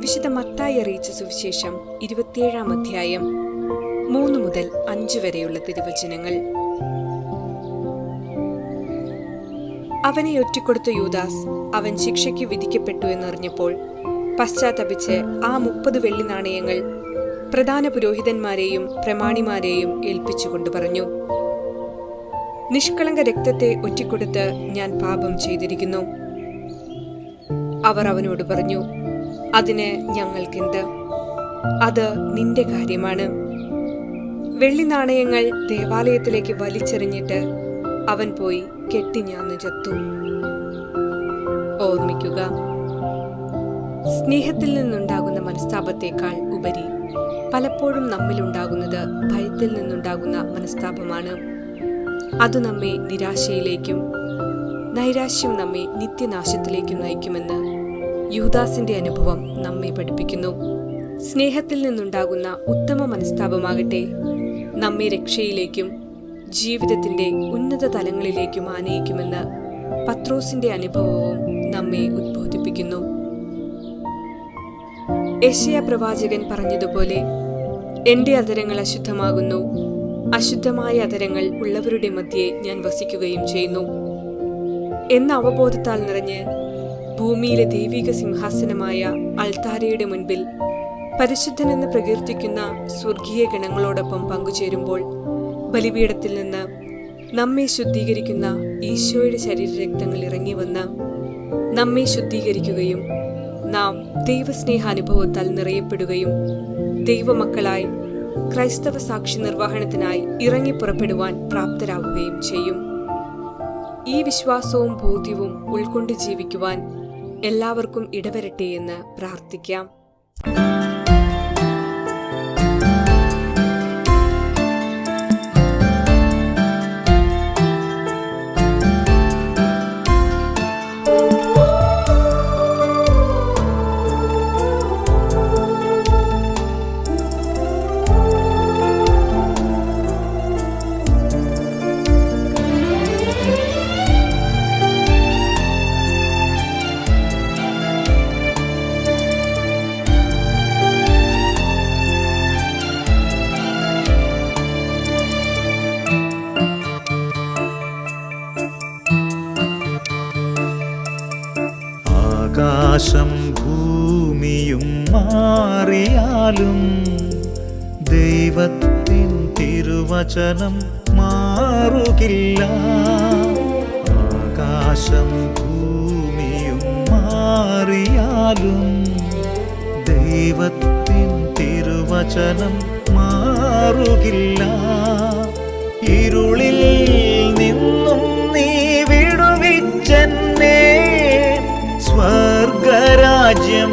വിശുദ്ധ മത്തായി അറിയിച്ച സുവിശേഷം ഇരുപത്തിയേഴാം അധ്യായം മൂന്ന് മുതൽ അഞ്ച് വരെയുള്ള തിരുവചനങ്ങൾ. അവനെ ഒറ്റിക്കൊടുത്ത യൂദാസ് അവൻ ശിക്ഷയ്ക്ക് വിധിക്കപ്പെട്ടു എന്നറിഞ്ഞപ്പോൾ പശ്ചാത്തപിച്ച് ആ മുപ്പത് വെള്ളി നാണയങ്ങൾ പ്രധാന പുരോഹിതന്മാരെയും പ്രമാണിമാരെയും ഏൽപ്പിച്ചുകൊണ്ട് പറഞ്ഞു നിഷ്കളങ്ക രക്തത്തെ ഒറ്റിക്കൊടുത്ത് ഞാൻ പാപം ചെയ്തിരിക്കുന്നു. അവർ അവനോട് പറഞ്ഞു അതിന് ഞങ്ങൾക്കെന്ത്? അത് നിന്റെ കാര്യമാണ്. വെള്ളി നാണയങ്ങൾ ദേവാലയത്തിലേക്ക് വലിച്ചെറിഞ്ഞിട്ട് അവൻ പോയി കെട്ടിഞ്ഞാന്ന് ചത്തു. ഓർമ്മിക്കുക സ്നേഹത്തിൽ നിന്നുണ്ടാകുന്ന മനസ്താപത്തേക്കാൾ ഉപരി പലപ്പോഴും നമ്മിലുണ്ടാകുന്നത് ഭയത്തിൽ നിന്നുണ്ടാകുന്ന മനസ്താപമാണ്. അത് നമ്മെ നിരാശയിലേക്കും നൈരാശ്യം നമ്മെ നിത്യനാശത്തിലേക്കും നയിക്കുമെന്ന് യൂദാസിന്റെ അനുഭവം നമ്മെ പഠിപ്പിക്കുന്നു. സ്നേഹത്തിൽ നിന്നുണ്ടാകുന്ന ഉത്തമ മനസ്താപമാകട്ടെ. നമ്മെ രക്ഷയിലേക്കും ജീവിതത്തിന്റെ ഉന്നത തലങ്ങളിലേക്കും ആനയിക്കുമെന്ന് പത്രോസിന്റെ അനുഭവവും നമ്മെ ഉദ്ബോധിപ്പിക്കുന്നു. യശയ പ്രവാചകൻ പറഞ്ഞതുപോലെ എന്റെ അതരങ്ങൾ അശുദ്ധമാകുന്നു. അശുദ്ധമായ അതരങ്ങൾ ഉള്ളവരുടെ മധ്യേ ഞാൻ വസിക്കുകയും ചെയ്യുന്നു. എന്ന അവബോധത്താൽ നിറഞ്ഞ് ഭൂമിയിലെ ദൈവിക സിംഹാസനമായ അൾത്താരയുടെ മുൻപിൽ പരിശുദ്ധനെന്ന് പ്രകീർത്തിക്കുന്ന സ്വർഗീയ ഗണങ്ങളോടൊപ്പം പങ്കുചേരുമ്പോൾ ബലിപീഠത്തിൽ നിന്ന് നമ്മെ ശുദ്ധീകരിക്കുന്ന ഈശോയുടെ ശരീരരക്തങ്ങൾ ഇറങ്ങി വന്ന് നമ്മെ ശുദ്ധീകരിക്കുകയും നാം ദൈവസ്നേഹാനുഭവത്താൽ നിറയപ്പെടുകയും ദൈവമക്കളായി ക്രൈസ്തവ സാക്ഷി നിർവഹണത്തിനായി ഇറങ്ങി പുറപ്പെടുവാൻ പ്രാപ്തരാകുകയും ചെയ്യും. ഈ വിശ്വാസവും ബോധ്യവും ഉൾക്കൊണ്ട് ജീവിക്കുവാൻ എല്ലാവർക്കും ഇടവരട്ടെ എന്ന് പ്രാർത്ഥിക്കാം. തിരുവചനം മാറുകില്ല. ആകാശം ഭൂമിയും മാറിയാലും ദൈവത്തിൻ തിരുവചനം മാറുകില്ല. ഇരുളിൽ നിന്നും നീ വിടുവിച്ചെന്നെ. സ്വർഗരാജ്യം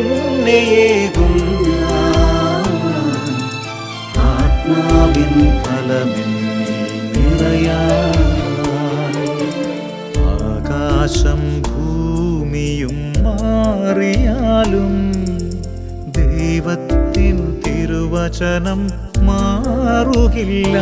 പൂർണമായെന്നെയേകും ആത്മാവിൻ ഫലമെന്നിൽ നിറയാൻ ആകാശം ഭൂമിയും മാറിയാലും ദൈവത്തിൻ തിരുവചനം മാറുകില്ല.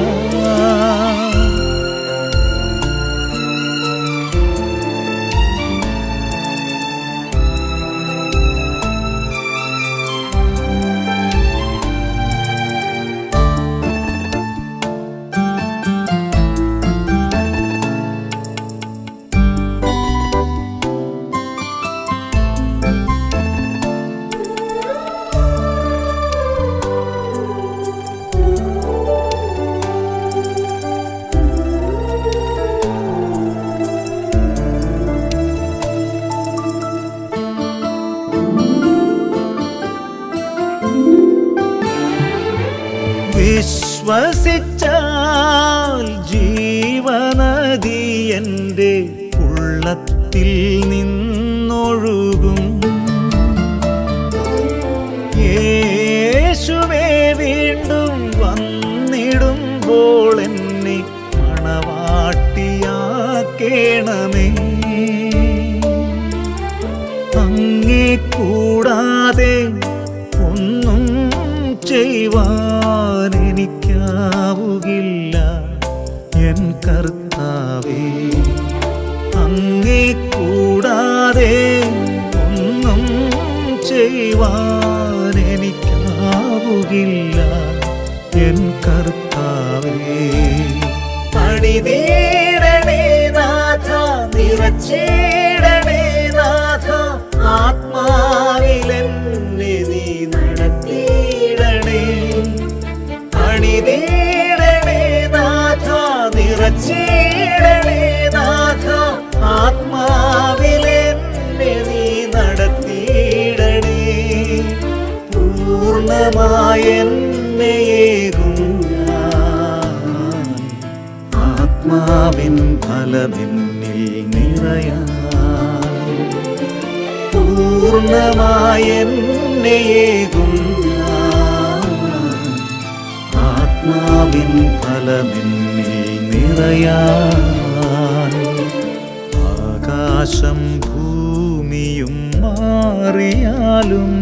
ഉള്ളത്തിൽ നിന്നൊഴുകും. യേശുവേ വീണ്ടും വന്നിടുമ്പോൾ എന്നെ മണവാട്ടിയാക്കേണമേ. അങ്ങേ കൂടാതെ ഒന്നും ചെയ്യുവാൻ എനിക്കാവുകില്ല. എൻ കർത്താവേ. എനിക്കാവുകില്ല എൻ കർത്താവേ. പണിതീടണേ നാഥ നിറച്ചേടണേ നാഥ ആത്മാവിലെന്നെ പൂർണമായെന്നെയേകും ആത്മാവിൻ ഫലമെന്നിൽ നിറയാൻ ആകാശം ഭൂമിയും മാറിയാലും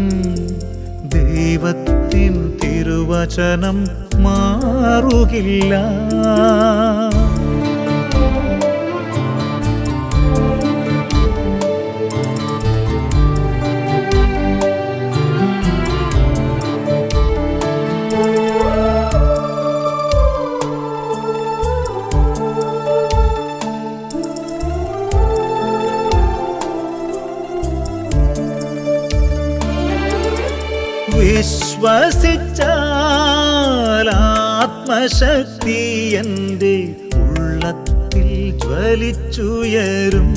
ദൈവത്തിൻ തിരുവചനം മാറുകില്ല. വിശ്വസിച്ചാൽ ആത്മശക്തി എന്റെ ഉള്ളത്തിൽ ജ്വലിച്ചുയരും.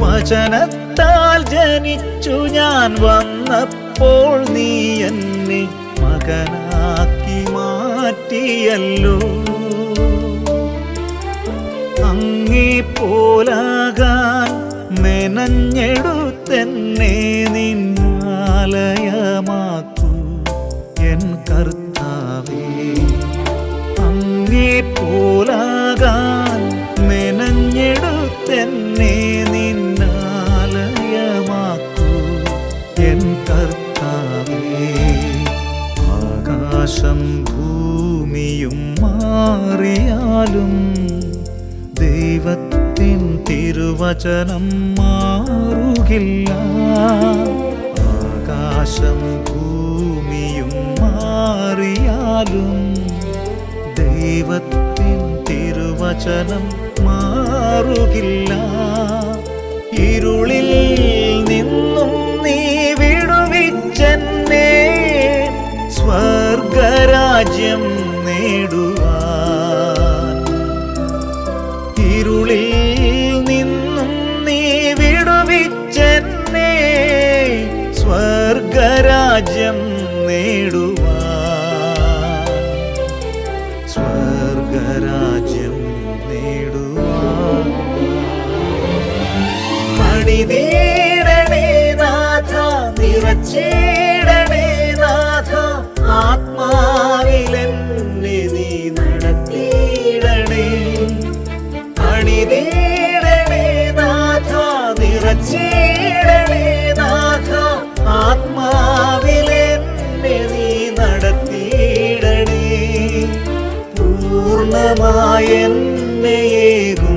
വചനത്താൽ ജനിച്ചു ഞാൻ വന്നപ്പോൾ നീ എന്നെ മകനാക്കി മാറ്റിയല്ലോ. അങ്ങേ പോലാകാൻ മെനഞ്ഞെടുത്തെന്നെ ആകാശം ഭൂമിയും മാറിയാലും ദൈവത്തിൻ തിരുവചനം മാറുകില്ല. ആകാശം ഭൂമിയും മാറിയാലും ദൈവത്തിൻ തിരുവചനം മാറുകില്ല. ഇരുളിൽ നിന്നും സ്വർഗരാജ്യം നേടുവാൻ. ഇരുളിൽ നിന്നും നീ വിടുവിച്ചെന്നെ സ്വർഗരാജ്യം പൂർണമായെന്നെയേകും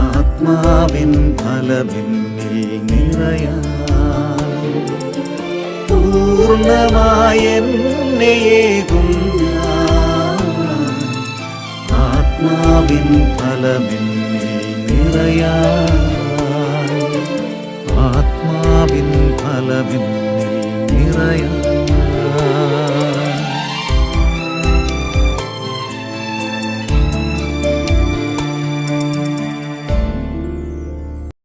ആത്മാവിൻ ഫലമെന്നിൽ നിറയാ പൂർണമായെന്നെയേകും ആത്മാവിൻ ഫലമെന്നിൽ നിറയാ ആത്മാവിൻ ഫലമെന്നിൽ